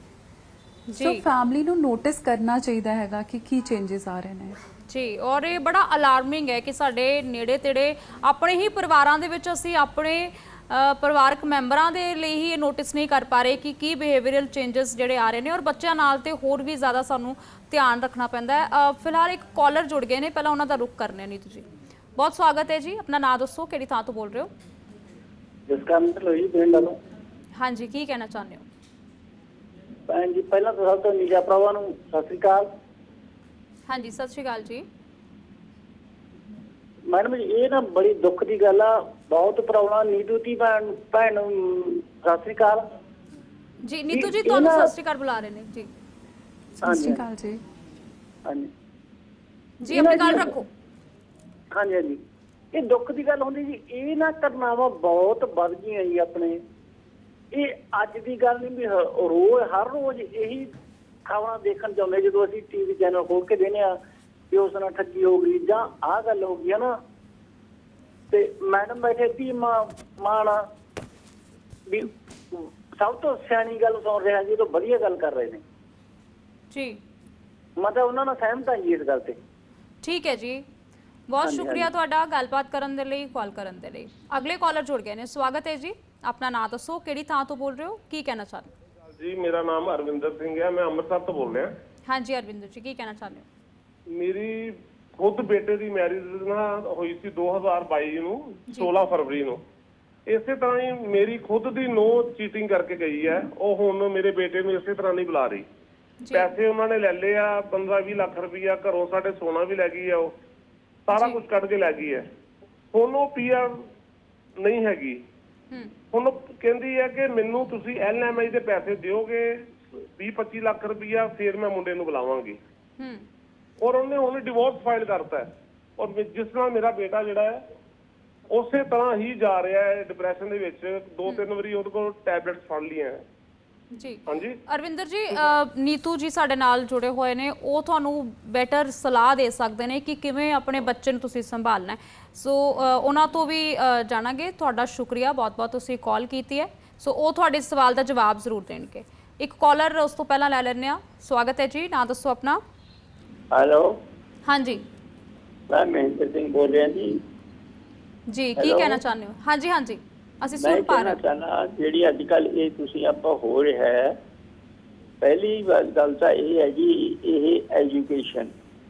ਸੋ ਜੀ ਫੈਮਿਲੀ ਨੂੰ ਨੋਟਿਸ ਕਰਨਾ ਚਾਹੀਦਾ ਹੈਗਾ ਕਿ ਕੀ ਚੇਂजेस ਆ ਰਹੇ ਨੇ। ਜੀ ਔਰ ਇਹ ਬੜਾ ਅਲਾਰਮਿੰਗ ਹੈ ਕਿ ਸਾਡੇ ਨੇੜੇ ਤੇੜੇ ਆਪਣੇ ਹੀ ਪਰਿਵਾਰਾਂ ਦੇ ਵਿੱਚ ਅਸੀਂ ਆਪਣੇ ਅ, ਪਰਿਵਾਰਕ ਮੈਂਬਰਾਂ ਦੇ ਲਈ ਹੀ ਇਹ ਨੋਟਿਸ ਨਹੀਂ ਕਰ ਪਾ ਰਹੇ ਕਿ ਕੀ ਬਿਹੇਵੀਅਰਲ ਚੇਂਜਸ ਜਿਹੜੇ ਆ ਰਹੇ ਨੇ ਔਰ ਬੱਚਿਆਂ ਨਾਲ ਤੇ ਹੋਰ ਵੀ ਜ਼ਿਆਦਾ ਸਾਨੂੰ ਧਿਆਨ ਰੱਖਣਾ ਪੈਂਦਾ ਹੈ। ਅ, ਫਿਲਹਾਲ ਇੱਕ ਕਾਲਰ ਜੁੜ ਗਏ ਨੇ ਪਹਿਲਾਂ ਉਹਨਾਂ ਦਾ ਰੁਖ ਕਰਨੇ ਨੀਤੂ ਜੀ। ਬਹੁਤ ਸਵਾਗਤ ਹੈ ਜੀ। ਆਪਣਾ ਨਾਮ ਦੱਸੋ ਕਿਹੜੀ ਥਾਂ ਤੋਂ ਬੋਲ ਰਹੇ ਹੋ? ਜਿਸ ਕਾਰਨ ਤੇ ਲੋਈ ਪਿੰਡ ਵੱਲੋਂ ਹਾਂਜੀ ਕੀ ਕਹਿਣਾ ਚਾਹੁੰਦੇ ਹੋ? ਭੈਣ ਜੀ ਪਹਿਲਾਂ ਤਾਂ ਸਭ ਤੋਂ ਨੀਜਾ ਭਰਾਵਾਂ ਨੂੰ ਸਤਿ ਸ੍ਰੀ ਅਕਾਲ। ਹਾਂਜੀ ਸਤਿ ਸ਼੍ਰੀ ਅਕਾਲ ਜੀ। ਮੈਡਮ ਜੀ ਇਹ ਨਾ ਬੜੀ ਦੁੱਖ ਦੀ ਗੱਲ ਆ। ਬਹੁਤ ਪ੍ਰੋਬਲਮ ਨੀਦੂ ਦੀ ਭੈਣ ਭੈਣ ਨੂੰ ਸਤਿ ਸ੍ਰੀ ਅਕਾਲ। ਜੀ ਨੀਤੂ ਜੀ ਤੁਹਾਨੂੰ ਸਤਿ ਸ਼੍ਰੀ ਅਕਾਲ ਬੁਲਾ ਰਹੇ ਨੇ ਜੀ। ਸਤਿ ਸ਼੍ਰੀ ਅਕਾਲ ਜੀ। ਹਾਂਜੀ। ਜੀ ਆਪਣੀ ਗੱਲ ਰੱਖੋ। ਹਾਂਜੀ ਹਾਂਜੀ। ਇਹ ਦੁੱਖ ਦੀ ਗੱਲ ਹੁੰਦੀ ਜੀ ਇਹ ਨਾ ਘਟਨਾਵਾਂ ਬਹੁਤ ਵੱਧ ਗਈਆਂ ਜੀ ਆਪਣੇ। ਇਹ ਅੱਜ ਦੀ ਗੱਲ ਨਹੀਂ ਵੀ ਰੋਜ਼ ਹਰ ਰੋਜ਼ ਇਹੀ ਖਬਰਾਂ ਦੇਖਣ ਚਾਹੁੰਦੇ ਜਦੋਂ ਅਸੀਂ ਟੀਵੀ ਚੈਨਲ ਖੋਲ ਕੇ ਦੇਖਦੇ ਆ ਕਿ ਉਸ ਨਾਲ ਠੱਗੀ ਹੋ ਗਈ ਜਾਂ ਆਹ ਗੱਲ ਹੋ ਗਈ ਹੈ ਨਾ ਤੇ ਮੈਡਮ ਬੈਠੇ ਸੀ ਮਾਂ ਮਾਣਾ ਵੀ ਸਭ ਤੋਂ ਸਿਆਣੀ ਗੱਲ ਸੁਣ ਰਿਹਾ ਜੀ ਉਹ ਤੋਂ ਵਧੀਆ ਗੱਲ ਕਰ ਰਹੇ ਨੇ। ਜੀ। ਮਤਲਬ ਉਹਨਾਂ ਨਾਲ ਸਹਿਮਤ ਹਾਂ ਜੀ ਇਸ ਗੱਲ ਤੇ। ਠੀਕ ਹੈ ਜੀ। ਬਹੁਤ ਸ਼ੁਕਰੀਆ। ਤੁਹਾਡਾ ਗੱਲਬਾਤ ਕਰਨ ਦੇ ਲਈ ਕਾਲ ਕਰਨ ਦੇ ਲਈ। ਅਗਲੇ ਕਾਲਰ ਜੁੜ ਗਏ ਨੇ। ਸਵਾਗਤ ਹੈ ਜੀ। ਆਪਣਾ ਨਾਮ ਦੱਸੋ ਕਿਹੜੀ ਥਾਂ ਤੋਂ ਬੋਲ ਰਹੇ ਹੋ? ਕੀ ਕਹਿਣਾ ਚਾਹੁੰਦੇ ਹੋ? ਜੀ ਮੇਰਾ ਨਾਮ ਅਰਵਿੰਦਰ ਸਿੰਘ ਹੈ। ਮੈਂ ਅੰਮ੍ਰਿਤਸਰ ਤੋਂ ਬੋਲ ਰਿਹਾ। ਹਾਂਜੀ ਅਰਵਿੰਦਰ ਜੀ ਕੀ ਕਹਿਣਾ ਚਾਹੁੰਦੇ ਹੋ? ਮੇਰੀ ਖੁਦ ਬੇਟੇ ਦੀ ਮੈਰਿਜ ਨਾ ਹੋਈ ਸੀ 2022 ਨੂੰ 16 ਫਰਵਰੀ ਨੂੰ। ਇਸੇ ਤਰ੍ਹਾਂ ਹੀ ਮੇਰੀ ਖੁਦ ਦੀ ਨੋ ਚੀਟਿੰਗ ਕਰਕੇ ਗਈ ਹੈ। ਉਹ ਹੁਣ ਮੇਰੇ ਬੇਟੇ ਨੂੰ ਇਸੇ ਤਰ੍ਹਾਂ ਨਹੀਂ ਬੁਲਾ ਰਹੀ। ਪੈਸੇ ਉਹਨਾਂ ਨੇ ਲੈ ਲਏ ਆ 15 20 ਲੱਖ ਰੁਪਈਆ ਘਰੋਂ ਸਾਡੇ ਸੋਨਾ ਵੀ ਲੈ ਗਈ ਆ ਉਹ। ਸਾਰਾ। ਕੁਝ ਕੱਢ ਕੇ ਲੈ ਗਈ ਹੈ। ਹੁਣ ਉਹ ਪੀਆਰ ਨਹੀਂ ਹੈਗੀ। ਹੁਣ ਉਹ ਕਹਿੰਦੀ ਹੈ ਕਿ ਮੈਨੂੰ ਤੁਸੀਂ ਐਲਐਮਆਈ ਦੇ ਪੈਸੇ ਦਿਓਗੇ 20 25 ਲੱਖ ਰੁਪਈਆ ਫਿਰ ਮੈਂ ਮੁੰਡੇ ਨੂੰ ਬੁਲਾਵਾਂਗੀ। ਹੂੰ। ਔਰ ਉਹਨੇ ਹੁਣ ਡਿਵੋਰਸ ਫਾਈਲ ਕਰਤਾ ਔਰ ਜਿਸ ਨਾਲ ਮੇਰਾ ਬੇਟਾ ਜਿਹੜਾ ਹੈ ਉਸੇ ਤਰ੍ਹਾਂ ਹੀ ਜਾ ਰਿਹਾ ਹੈ ਡਿਪਰੈਸ਼ਨ ਦੇ ਵਿੱਚ। ਦੋ ਤਿੰਨ ਵਾਰੀ ਉਹਦੇ ਕੋਲ ਟੈਬਲੇਟਸ ਫੜ ਲਈਆਂ। ਜੀ। ਹਾਂਜੀ। ਅਰਵਿੰਦਰ ਜੀ ਨੀਤੂ ਜੀ ਸਾਡੇ ਨਾਲ ਜੁੜੇ ਹੋਏ ਨੇ। ਉਹ ਤੁਹਾਨੂੰ ਬੈਟਰ ਸਲਾਹ ਦੇ ਸਕਦੇ ਨੇ ਕਿ ਕਿਵੇਂ ਆਪਣੇ ਬੱਚੇ ਨੂੰ ਤੁਸੀਂ ਸੰਭਾਲਣਾ ਹੈ। ਸੋ ਉਹਨਾਂ ਤੋਂ ਵੀ ਜਾਣਾਂਗੇ। ਤੁਹਾਡਾ ਸ਼ੁਕਰੀਆ। ਬਹੁਤ-ਬਹੁਤ ਤੁਸੀਂ ਕਾਲ ਕੀਤੀ ਹੈ। ਸੋ ਉਹ ਤੁਹਾਡੇ ਸਵਾਲ ਦਾ ਜਵਾਬ ਜ਼ਰੂਰ ਦੇਣਗੇ। ਇੱਕ ਕਾਲਰ ਉਸ ਤੋਂ ਪਹਿਲਾਂ ਲੈ ਲੈਂਦੇ ਆ ਸਵਾਗਤ ਹੈ ਜੀ। ਨਾਂ ਦੱਸੋ ਆਪਣਾ। ਹੈਲੋ ਹਾਂਜੀ। ਮੈਂ ਮਹਿੰਦਰ ਸਿੰਘ ਬੋਲ ਰਿਹਾ ਜੀ। ਜੀ ਕੀ? ਕਹਿਣਾ ਚਾਹੁੰਦੇ ਹੋ? ਹਾਂਜੀ ਹਾਂਜੀ। ਅਸੀਂ ਸੁਣ ਪਾ ਰਹੇ ਚਾਹਨਾ ਜਿਹੜੀ ਅੱਜ ਕੱਲ ਇਹ ਤੁਸੀਂ ਆਪਾਂ ਹੋ ਰਿਹਾ ਹੈ ਪਹਿਲੀ ਗੱਲ ਤਾਂ ਇਹ ਹੈ ਜੀ ਇਹ ਐਜੂਕੇਸ਼ਨ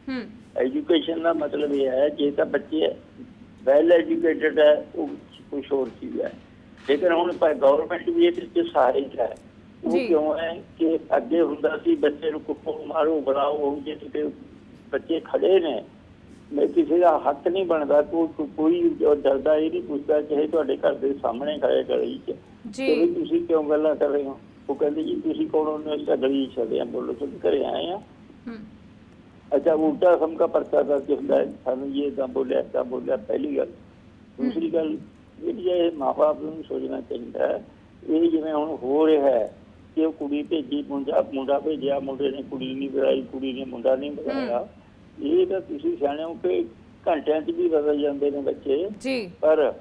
ਹੂੰ। ਐਜੂਕੇਸ਼ਨ ਦਾ ਮਤਲਬ ਇਹ ਹੈ ਜੇ ਤਾਂ ਬੱਚੇ ਵੈਲ ਐਜੂਕੇਟਡ ਹੈ ਉਹ ਕੁਝ ਹੋਰ ਚੀਜ਼ ਹੈ। ਲੇਕਿਨ ਹੁਣ ਪਰ ਗਵਰਨਮੈਂਟ ਵੀ ਇਹਦੇ ਵਿੱਚ ਸਹਾਰੇ ਹੈ। ਉਹ। ਕਿਉਂ ਹੈ ਕਿ ਅੱਗੇ ਹੁੰਦਾ ਸੀ ਬੱਚੇ ਨੂੰ ਕੁੱਪੋ ਮਾਰੋ ਬਣਾਓ ਜੇ ਕਿਤੇ ਬੱਚੇ ਖੜੇ ਨੇ ਮੈਂ ਕਿਸੇ ਦਾ ਹੱਕ ਨਹੀਂ ਬਣਦਾ ਕੋਈ ਕੋਈ ਡਰਦਾ ਇਹ ਨਹੀਂ ਪੁੱਛਦਾ ਕਿ ਤੁਹਾਡੇ ਘਰ ਦੇ ਸਾਹਮਣੇ ਖਾਇਆ ਗਲੀ ਚ ਜੀ। ਤੁਸੀਂ ਕਿਉਂ ਗੱਲਾਂ ਕਰ ਰਹੇ ਹੋ? ਉਹ ਕਹਿੰਦੇ ਜੀ ਤੁਸੀਂ ਕੌਣ ਹੋ? ਨੇ ਇਸ ਗਲੀ ਚ ਚਲੇ ਆ ਬੋਲੋ ਤੁਸੀਂ ਘਰੇ ਆਏ ਆ ਅੱਛਾ ਉਲਟਾ ਸਮ ਦਾ ਪਰਚਾ ਦਾ ਕਿਸਦਾ ਸਾਨੂੰ ਇਹ ਤਾਂ ਬੋਲਿਆ ਤਾਂ ਬੋਲਿਆ ਪਹਿਲੀ ਗੱਲ। ਦੂਸਰੀ ਗੱਲ ਜਿਹੜੀ ਇਹ ਮਾਪੇ ਨੂੰ ਸੋਚਣਾ ਚਾਹੀਦਾ ਇਹ ਜਿਵੇਂ ਹੁਣ ਹੋ ਰਿਹਾ ਹੈ ਕਿ ਉਹ ਕੁੜੀ ਭੇਜੀ ਮੁੰਡਾ ਮੁੰਡਾ ਭੇਜਿਆ ਮੁੰਡੇ ਨੇ ਕੁੜੀ ਨਹੀਂ ਵਿਆਹੀ ਕੁੜੀ ਨੇ ਮੁੰਡਾ ਨਹੀਂ ਵਿਆਹਿਆ। ਇਹ ਤਾਂ ਤੁਸੀਂ ਸਿਆਣੇ ਹੋ ਕਿ ਘੰਟਿਆਂ 'ਚ ਵੀ ਬਦਲ ਜਾਂਦੇ ਨੇ ਬੱਚੇ। ਜੀ। ਪਰ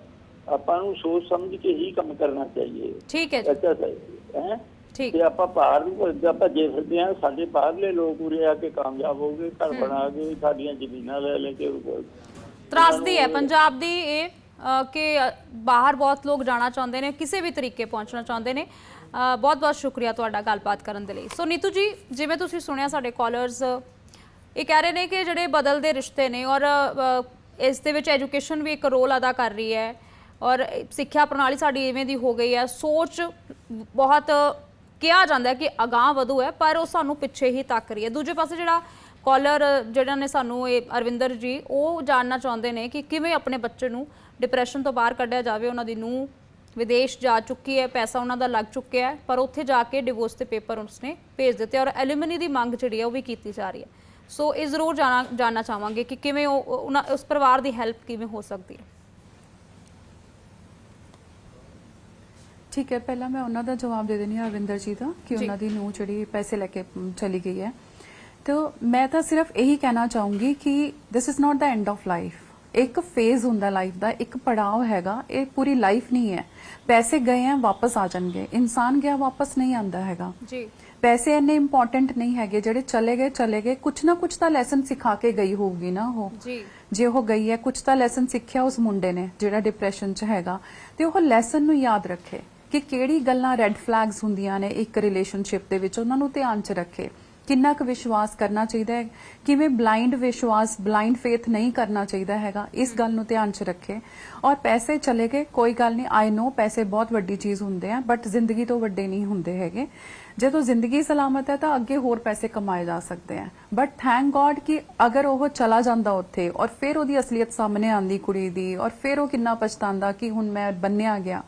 ਆਪਾਂ ਨੂੰ ਸੋਚ ਸਮਝ ਕੇ ਹੀ ਕੰਮ ਕਰਨਾ ਚਾਹੀਏ। ਠੀਕ ਹੈ ਜੀ। ਅੱਛਾ ਸਹੀ। ਹੈ? ਠੀਕ। ਤੇ ਆਪਾਂ ਬਾਹਰ ਨੂੰ ਅੱਗੇ ਭੱਜੇ ਫਿਰਦੇ ਆ ਸਾਡੇ ਬਾਹਰਲੇ ਲੋਕ ਉਰੇ ਆ ਕੇ ਕਾਮਯਾਬ ਹੋ ਗਏ ਘਰ ਬਣਾ ਕੇ ਸਾਡੀਆਂ ਜ਼ਮੀਨਾਂ ਲੈ ਲੈ ਕੇ ਤਰਾਸਦੀ ਹੈ ਪੰਜਾਬ ਦੀ ਇਹ ਕਿ ਬਾਹਰ ਬਹੁਤ ਲੋਕ ਜਾਣਾ ਚਾਹੁੰਦੇ ਨੇ ਕਿਸੇ ਵੀ ਤਰੀਕੇ ਪਹੁੰਚਣਾ ਚਾਹੁੰਦੇ ਨੇ। ਬਹੁਤ ਬਹੁਤ ਸ਼ੁਕਰੀਆ ਤੁਹਾਡਾ ਗੱਲਬਾਤ ਕਰਨ ਦੇ ਲਈ। ਸੋ ਨੀਤੂ ਜੀ ਜਿਵੇਂ ਤੁਸੀਂ ਸੁਣਿਆ ਸਾਡੇ ਕਾਲਰਸ ਇਹ ਕਹਿ ਰਹੇ ਨੇ ਕਿ ਜਿਹੜੇ ਬਦਲਦੇ ਰਿਸ਼ਤੇ ਨੇ ਔਰ ਇਸ ਦੇ ਵਿੱਚ ਐਜੂਕੇਸ਼ਨ ਵੀ ਇੱਕ ਰੋਲ ਅਦਾ ਕਰ ਰਹੀ ਹੈ ਔਰ ਸਿੱਖਿਆ ਪ੍ਰਣਾਲੀ ਸਾਡੀ ਇਵੇਂ ਦੀ ਹੋ ਗਈ ਹੈ। ਸੋਚ ਬਹੁਤ ਕਿਹਾ ਜਾਂਦਾ ਕਿ ਅਗਾਹ ਵਧੂ ਹੈ, ਪਰ ਉਹ ਸਾਨੂੰ ਪਿੱਛੇ ਹੀ ਤੱਕ ਰਹੀ ਹੈ। ਦੂਜੇ ਪਾਸੇ ਜਿਹੜਾ ਕਾਲਰ ਜਿਹੜਾ ਨੇ ਸਾਨੂੰ ਇਹ ਅਰਵਿੰਦਰ ਜੀ, ਉਹ ਜਾਣਨਾ ਚਾਹੁੰਦੇ ਨੇ ਕਿ ਕਿਵੇਂ ਆਪਣੇ ਬੱਚੇ ਨੂੰ ਡਿਪਰੈਸ਼ਨ ਤੋਂ ਬਾਹਰ ਕੱਢਿਆ ਜਾਵੇ। ਉਹਨਾਂ ਦੀ ਨੂੰ ਵਿਦੇਸ਼ ਜਾ ਚੁੱਕੀ ਹੈ, ਪੈਸਾ ਉਹਨਾਂ ਦਾ ਲੱਗ ਚੁੱਕਿਆ ਹੈ, ਪਰ ਉੱਥੇ ਜਾ ਕੇ ਡਿਵੋਰਸ ਦੇ ਪੇਪਰ ਉਸਨੇ ਭੇਜ ਦਿੱਤੇ ਔਰ ਐਲੂਮਨੀ ਦੀ ਮੰਗ ਜਿਹੜੀ ਹੈ ਉਹ ਵੀ ਕੀਤੀ ਜਾ ਰਹੀ ਹੈ। ਸੋ ਇਹ ਜ਼ਰੂਰ ਜਾਣਾ ਜਾਣਨਾ ਚਾਹਾਂਗੇ ਕਿ ਕਿਵੇਂ ਉਹ ਉਹ- ਉਹਨਾਂ ਉਸ ਪਰਿਵਾਰ ਦੀ ਹੈਲਪ ਕਿਵੇਂ ਹੋ ਸਕਦੀ ਹੈ। ਠੀਕ ਹੈ ਪਹਿਲਾਂ ਮੈਂ ਉਹਨਾਂ ਦਾ ਜਵਾਬ ਦੇ ਦੇਣੀ ਹਾਂ ਅਰਵਿੰਦਰ ਜੀ ਦਾ ਕਿ। ਉਹਨਾਂ ਦੀ ਨੂੰ ਜਿਹੜੀ ਪੈਸੇ ਲੈ ਕੇ ਚਲੀ ਗਈ ਹੈ। ਤਾਂ ਮੈਂ ਤਾਂ ਸਿਰਫ ਇਹੀ ਕਹਿਣਾ ਚਾਹੂੰਗੀ ਕਿ this is not the end of life ਇੱਕ ਫੇਜ਼ ਹੁੰਦਾ ਲਾਈਫ ਦਾ ਇੱਕ ਪੜਾਅ ਹੈਗਾ ਇਹ ਪੂਰੀ ਲਾਈਫ ਨਹੀਂ ਹੈ। ਪੈਸੇ ਗਏ ਆ ਵਾਪਸ ਆ ਜਾਣਗੇ। ਇਨਸਾਨ ਗਿਆ ਵਾਪਸ ਨਹੀਂ ਆਂਦਾ ਹੈਗਾ। ਜੀ। ਪੈਸੇ ਇੰਨੇ ਇੰਪੋਰਟੈਂਟ ਨਹੀਂ ਹੈਗੇ ਜਿਹੜੇ ਚਲੇ ਗਏ ਚਲੇ ਗਏ ਕੁਝ ਨਾ ਕੁਝ ਤਾਂ ਲੈਸਨ ਸਿਖਾ ਕੇ ਗਈ ਹੋਊਗੀ ਨਾ ਉਹ। ਜੀ। ਜੇ ਉਹ ਗਈ ਹੈ ਕੁਝ ਤਾਂ ਲੈਸਨ ਸਿੱਖਿਆ ਉਸ ਮੁੰਡੇ ਨੇ ਜਿਹੜਾ ਡਿਪਰੈਸ਼ਨ 'ਚ ਹੈਗਾ। ਤੇ ਉਹ ਲੈਸਨ ਨੂੰ ਯਾਦ ਰੱਖੇ ਕਿ ਕਿਹੜੀ ਗੱਲਾਂ ਰੈੱਡ ਫਲੈਗਸ ਹੁੰਦੀਆਂ ਨੇ ਇੱਕ ਰਿਲੇਸ਼ਨਸ਼ਿਪ ਦੇ ਵਿੱਚ ਉਹਨਾਂ ਨੂੰ ਧਿਆਨ 'ਚ ਰੱਖੇ। ਕਿੰਨਾ ਕੁ ਵਿਸ਼ਵਾਸ ਕਰਨਾ ਚਾਹੀਦਾ ਹੈ? ਕਿਵੇਂ ਬਲਾਈਂਡ ਵਿਸ਼ਵਾਸ ਬਲਾਈਂਡ ਫੇਥ ਨਹੀਂ ਕਰਨਾ ਚਾਹੀਦਾ ਹੈਗਾ? ਇਸ ਗੱਲ ਨੂੰ ਧਿਆਨ 'ਚ ਰੱਖੇ। ਔਰ ਪੈਸੇ ਚਲੇ ਗਏ, ਕੋਈ ਗੱਲ ਨਹੀਂ ਆਈ ਨੋ ਪੈਸੇ ਬਹੁਤ ਵੱਡੀ ਚੀਜ਼ ਹੁੰਦੇ ਆ ਬਟ ਜ਼ਿੰਦਗੀ ਤੋਂ ਵੱਡੇ ਨਹੀਂ ਹੁੰਦੇ ਹੈਗੇ। ਜਦੋਂ ਜ਼ਿੰਦਗੀ ਸਲਾਮਤ ਹੈ ਤਾਂ ਅੱਗੇ ਹੋਰ ਪੈਸੇ ਕਮਾਏ ਜਾ ਸਕਦੇ ਆ। ਬਟ ਥੈਂਕ ਗੋਡ ਕਿ ਅਗਰ ਉਹ ਚਲਾ ਜਾਂਦਾ ਉੱਥੇ ਔਰ ਫਿਰ ਉਹਦੀ ਅਸਲੀਅਤ ਸਾਹਮਣੇ ਆਂਦੀ ਕੁੜੀ ਦੀ ਔਰ ਫਿਰ ਉਹ ਕਿੰਨਾ ਪਛਤਾਉਂਦਾ ਕਿ ਹੁਣ ਮੈਂ ਬੰਨਿਆ ਗਿਆ।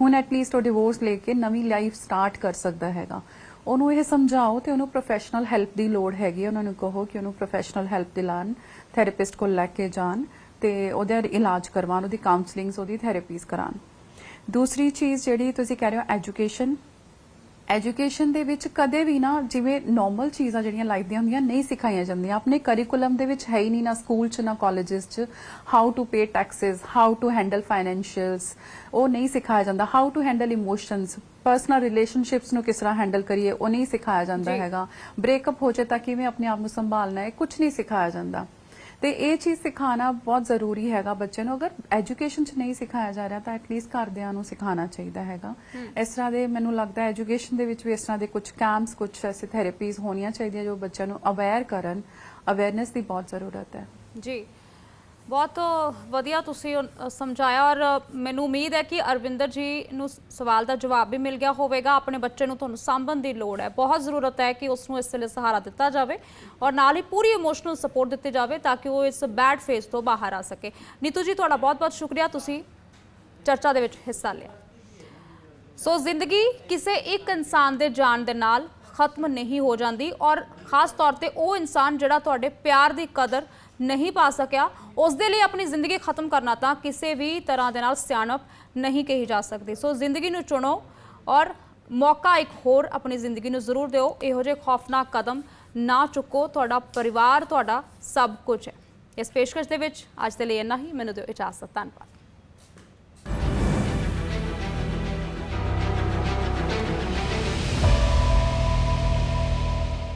ਹੁਣ ਐਟਲੀਸਟ ਉਹ ਡਿਵੋਰਸ ਲੈ ਕੇ ਨਵੀਂ ਲਾਈਫ ਸਟਾਰਟ ਕਰ ਸਕਦਾ ਹੈਗਾ। ਉਹਨੂੰ ਇਹ ਸਮਝਾਓ ਤੇ ਉਹਨੂੰ ਪ੍ਰੋਫੈਸ਼ਨਲ ਹੈਲਪ ਦੀ ਲੋੜ ਹੈਗੀ ਉਹਨਾਂ ਨੂੰ ਕਹੋ ਕਿ ਉਹਨੂੰ ਪ੍ਰੋਫੈਸ਼ਨਲ ਹੈਲਪ ਦਿਲਾਣ ਥੈਰੇਪਿਸਟ ਕੋਲ ਲੈ ਕੇ ਜਾਣ ਤੇ ਉਹਦਾ ਇਲਾਜ ਕਰਵਾਉਣ, ਉਹਦੀ ਕਾਉਂਸਲਿੰਗਸ ਉਹਦੀ ਥੈਰੇਪੀਜ਼ ਕਰਾਉਣ। ਦੂਸਰੀ ਚੀਜ਼ ਜਿਹੜੀ ਤੁਸੀਂ ਕਹਿ ਰਹੇ ਹੋ ਐਜੂਕੇਸ਼ਨ ਐਜੂਕੇਸ਼ਨ ਦੇ ਵਿੱਚ ਕਦੇ ਵੀ ਨਾ ਜਿਵੇਂ ਨਾਰਮਲ ਚੀਜ਼ਾਂ ਜਿਹੜੀਆਂ ਲਾਈਫ ਦੀਆਂ ਹੁੰਦੀਆਂ ਨਹੀਂ ਸਿਖਾਈਆਂ ਜਾਂਦੀਆਂ। ਆਪਣੇ ਕਰਿਕੂਲਮ ਦੇ ਵਿੱਚ ਹੈ ਹੀ ਨਹੀਂ ਨਾ ਸਕੂਲ 'ਚ ਨਾ ਕਾਲਜਸ 'ਚ। How to pay taxes how to handle financials ਉਹ ਨਹੀਂ ਸਿਖਾਇਆ ਜਾਂਦਾ। How to handle emotions personal relationships ਨੂੰ ਕਿਸ ਤਰ੍ਹਾਂ ਹੈਂਡਲ ਕਰੀਏ ਉਹ ਨਹੀਂ ਸਿਖਾਇਆ ਜਾਂਦਾ ਜੀ। ਹੈਗਾ। ਬ੍ਰੇਕਅਪ ਹੋ ਜਾਏ ਤਾਂ ਕਿਵੇਂ ਆਪਣੇ ਆਪ ਨੂੰ ਸੰਭਾਲਣਾ ਹੈ ਕੁਝ ਨਹੀਂ ਸਿਖਾਇਆ ਜਾਂਦਾ। ਤੇ ਇਹ ਚੀਜ਼ ਸਿਖਾਉਣਾ ਬਹੁਤ ਜ਼ਰੂਰੀ ਹੈਗਾ ਬੱਚੇ ਨੂੰ। ਅਗਰ ਐਜੂਕੇਸ਼ਨ 'ਚ ਨਹੀਂ ਸਿਖਾਇਆ ਜਾ ਰਿਹਾ ਤਾਂ ਐਟਲੀਸਟ ਘਰਦਿਆਂ ਨੂੰ ਸਿਖਾਉਣਾ ਚਾਹੀਦਾ ਹੈਗਾ। ਇਸ ਤਰ੍ਹਾਂ ਦੇ ਮੈਨੂੰ ਲੱਗਦਾ ਐਜੂਕੇਸ਼ਨ ਦੇ ਵਿੱਚ ਵੀ ਇਸ ਤਰ੍ਹਾਂ ਦੇ ਕੁਝ ਕੈਂਪਸ ਕੁਝ ਐਸੇ ਥੈਰੇਪੀਜ਼ ਹੋਣੀਆਂ ਚਾਹੀਦੀਆਂ ਜੋ ਬੱਚਿਆਂ ਨੂੰ ਅਵੇਅਰ ਕਰਨ ਅਵੇਅਰਨੈਸ ਦੀ ਬਹੁਤ ਜ਼ਰੂਰਤ ਹੈ। ਜੀ। ਬਹੁਤ ਵਧੀਆ ਤੁਸੀਂ ਉਹ ਸਮਝਾਇਆ ਔਰ ਮੈਨੂੰ ਉਮੀਦ ਹੈ ਕਿ ਅਰਵਿੰਦਰ ਜੀ ਨੂੰ ਸ- ਸਵਾਲ ਦਾ ਜਵਾਬ ਵੀ ਮਿਲ ਗਿਆ ਹੋਵੇਗਾ। ਆਪਣੇ ਬੱਚੇ ਨੂੰ ਤੁਹਾਨੂੰ ਸਾਂਭਣ ਦੀ ਲੋੜ ਹੈ। ਬਹੁਤ ਜ਼ਰੂਰਤ ਹੈ ਕਿ ਉਸ ਨੂੰ ਇਸ ਵੇਲੇ ਸਹਾਰਾ ਦਿੱਤਾ ਜਾਵੇ ਔਰ ਨਾਲ ਹੀ ਪੂਰੀ ਇਮੋਸ਼ਨਲ ਸਪੋਰਟ ਦਿੱਤੀ ਜਾਵੇ ਤਾਂ ਕਿ ਉਹ ਇਸ ਬੈਡ ਫੇਸ ਤੋਂ ਬਾਹਰ ਆ ਸਕੇ। ਨੀਤੂ ਜੀ, ਤੁਹਾਡਾ ਬਹੁਤ ਬਹੁਤ ਸ਼ੁਕਰੀਆ। ਤੁਸੀਂ ਚਰਚਾ ਦੇ ਵਿੱਚ ਹਿੱਸਾ ਲਿਆ। ਸੋ ਜ਼ਿੰਦਗੀ ਕਿਸੇ ਇੱਕ ਇਨਸਾਨ ਦੇ ਜਾਣ ਦੇ ਨਾਲ ਖਤਮ ਨਹੀਂ ਹੋ ਜਾਂਦੀ ਔਰ ਖਾਸ ਤੌਰ ਤੇ ਉਹ ਇਨਸਾਨ ਜਿਹੜਾ ਤੁਹਾਡੇ ਪਿਆਰ ਦੀ ਕਦਰ ਨਹੀਂ ਪਾ ਸਕਿਆ। ਉਸ ਦੇ ਲਈ ਆਪਣੀ ਜ਼ਿੰਦਗੀ ਖਤਮ ਕਰਨਾ ਤਾਂ ਕਿਸੇ ਵੀ ਤਰ੍ਹਾਂ ਦੇ ਨਾਲ ਸਿਆਣਪ ਨਹੀਂ ਕਹੀ ਜਾ ਸਕਦੀ। ਸੋ ਜ਼ਿੰਦਗੀ ਨੂੰ ਚੁਣੋ ਔਰ ਮੌਕਾ ਇੱਕ ਹੋਰ ਆਪਣੀ ਜ਼ਿੰਦਗੀ ਨੂੰ ਜ਼ਰੂਰ ਦਿਓ। ਇਹੋ ਜਿਹੇ ਖੌਫਨਾਕ ਕਦਮ ਨਾ ਚੁੱਕੋ। ਤੁਹਾਡਾ ਪਰਿਵਾਰ, ਤੁਹਾਡਾ ਸਭ ਕੁਝ ਹੈ। ਇਸ ਪੇਸ਼ਕਸ਼ ਦੇ ਵਿੱਚ ਅੱਜ ਦੇ ਲਈ ਇੰਨਾ ਹੀ। ਮੈਨੂੰ ਦਿਓ ਇਜਾਜ਼ਤ। ਧੰਨਵਾਦ।